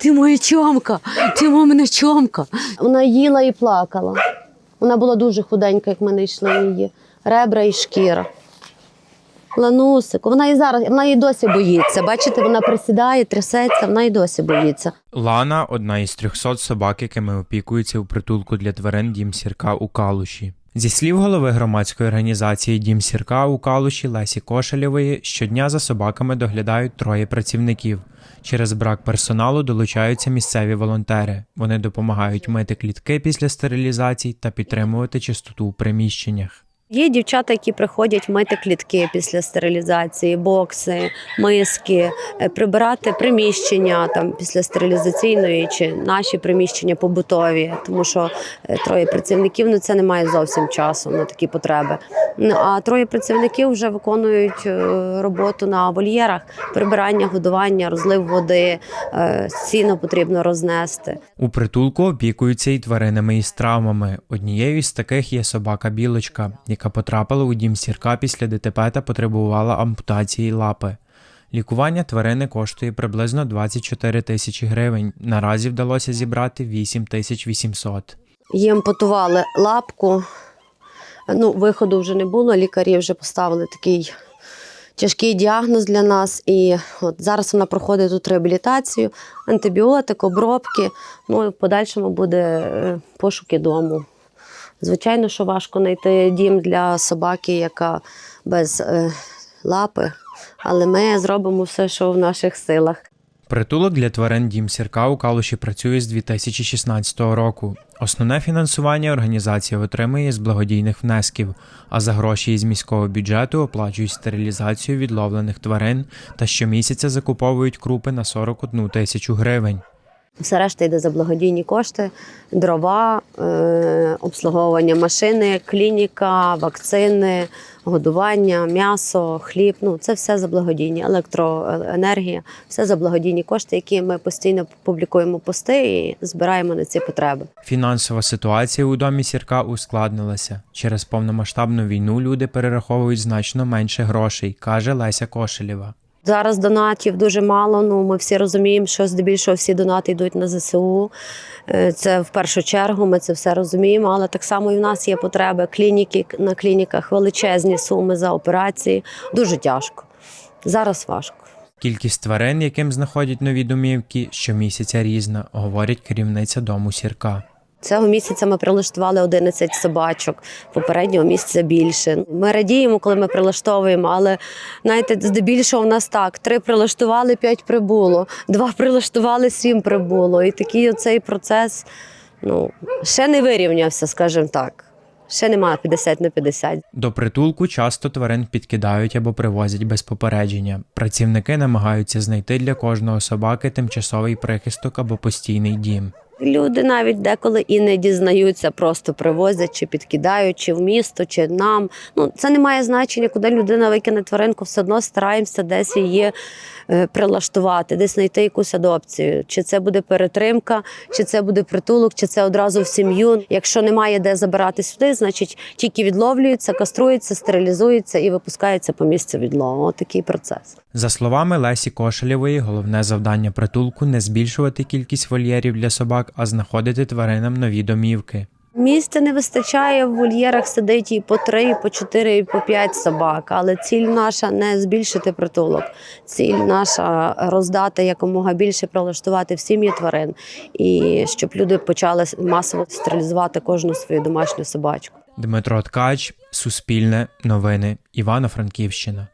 Ти моя чомка, ти мамина чомка. Вона їла і плакала. Вона була дуже худенька, як ми не йшли її. Ребра і шкіра. Ланусик, вона і зараз, вона і досі боїться. Бачите, вона присідає, трясеться, вона і досі боїться. Лана одна із 300 собак, якими опікується у притулку для тварин Дім Сірка у Калуші. Зі слів голови громадської організації Дім Сірка у Калуші Лесі Кошелєвої, щодня за собаками доглядають троє працівників. Через брак персоналу долучаються місцеві волонтери. Вони допомагають мити клітки після стерилізацій та підтримувати чистоту у приміщеннях. Є дівчата, які приходять мити клітки після стерилізації, бокси, миски, е, прибирати приміщення там після стерилізаційної чи наші приміщення побутові, тому що е, троє працівників ну це немає зовсім часу на такі потреби. Ну, А троє працівників вже виконують е, роботу на вольєрах: прибирання, годування, розлив води, сіно потрібно рознести. У притулку опікуються і тваринами із травмами. Однією із таких є собака білочка, яка потрапила у дім сірка після ДТП та потребувала ампутації лапи. Лікування тварини коштує приблизно 24 тисячі гривень. Наразі вдалося зібрати 8 тисяч 800. Їм ампутували лапку. Ну, виходу вже не було. Лікарі вже поставили такий тяжкий діагноз для нас. І от зараз вона проходить тут реабілітацію, антибіотик, обробки. Ну і в подальшому буде е, пошуки дому. Звичайно, що важко знайти дім для собаки, яка без е, лапи, але ми зробимо все, що в наших силах. Притулок для тварин Дім Сірка у Калуші працює з 2016 року. Основне фінансування організація отримує з благодійних внесків, а за гроші із міського бюджету оплачують стерилізацію відловлених тварин та щомісяця закуповують крупи на 41 тисячу гривень. Все решта йде за благодійні кошти, дрова, е, обслуговування машини, клініка, вакцини, годування, м'ясо, хліб. Ну це все за благодійні, електроенергія, все за благодійні кошти, які ми постійно публікуємо пости і збираємо на ці потреби. Фінансова ситуація у домі Сірка ускладнилася. Через повномасштабну війну люди перераховують значно менше грошей, каже Леся Кошелєва. Зараз донатів дуже мало. Ну ми всі розуміємо, що здебільшого всі донати йдуть на ЗСУ. Е, Це в першу чергу. Ми це все розуміємо. Але так само і в нас є потреби клініки на клініках величезні суми за операції. Дуже тяжко. Зараз важко. Кількість тварин, яким знаходять нові домівки, щомісяця різна, говорить керівниця дому Сірка. Цього місяця ми прилаштували 11 собачок, попереднього місяця більше. Ми радіємо, коли ми прилаштовуємо, але знаєте, здебільшого в нас так: три прилаштували, п'ять прибуло, два прилаштували, сім прибуло. І такий оцей процес ну, ще не вирівнявся, скажімо так. Ще немає 50 на 50. До притулку часто тварин підкидають або привозять без попередження. Працівники намагаються знайти для кожного собаки тимчасовий прихисток або постійний дім. Люди навіть деколи і не дізнаються, просто привозять чи підкидають, чи в місто, чи нам. Ну це не має значення, куди людина викине тваринку, все одно стараємося десь її е, прилаштувати, десь знайти якусь адопцію. Чи це буде перетримка, чи це буде притулок, чи це одразу в сім'ю. Якщо немає де забирати сюди, значить тільки відловлюється, каструється, стерилізується і випускається по місцю відлову. Такий процес. За словами Лесі Кошелєвої, головне завдання притулку не збільшувати кількість вольєрів для собак, а знаходити тваринам нові домівки. Місця не вистачає в вольєрах сидить і по три, і по чотири, і по п'ять собак. Але ціль наша не збільшити притулок. Ціль наша роздати якомога більше прилаштувати в сім'ї тварин, і щоб люди почали масово стерилізувати кожну свою домашню собачку. Дмитро Ткач, Суспільне, Новини, Івано-Франківщина.